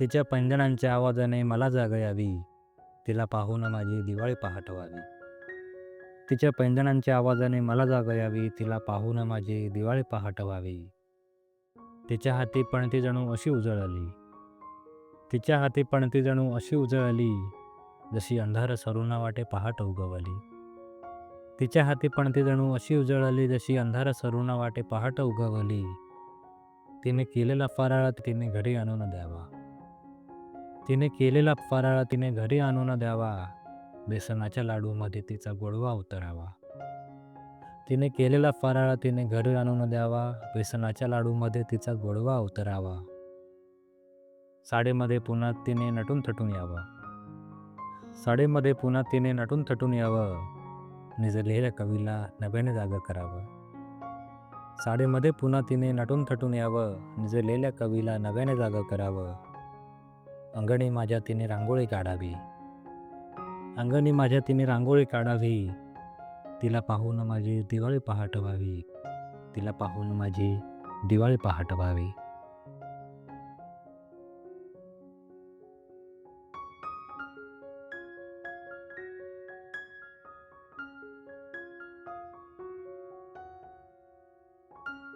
तिच्या पैंजणांच्या आवाजाने मला जाग यावी. तिला पाहून माझी दिवाळी पहाट व्हावी तिच्या पैंजणांच्या आवाजाने मला जाग यावी. तिला पाहून माझी दिवाळी पहाट व्हावी तिच्या हाती पणती जणू अशी उजळली. तिच्या हाती पणती जणू अशी उजळली जशी अंधार सरुना वाटे पहाट उगवली. तिच्या हाती पणती जणू अशी उजळली जशी अंधार सरुना वाटे पहाट उगवली. तिने केलेला फराळ तिने घरी आणून द्यावा. तिने केलेला फराळ तिने घरी आणून द्यावा. बेसनाच्या लाडूमध्ये तिचा गोडवा उतरावा. तिने केलेला फराळ तिने घरी आणून द्यावा. बेसनाच्या लाडूमध्ये तिचा गोडवा उतरावा. साडेमध्ये पुन्हा तिने नटून थटून यावं. साडेमध्ये पुन्हा तिने नटून थटून यावं. निजलेल्या कवीला नव्याने जागं करावं. साडेमध्ये पुन्हा तिने नटून थटून यावं. निजलेल्या कवीला नव्याने जागं करावं. अंगणी माझ्या तिने रांगोळी काढावी. अंगणी माझ्या तिने रांगोळी काढावी. तिला पाहून माझी दिवाळी पहाट व्हावी तिला पाहून माझी दिवाळी पहाट व्हावी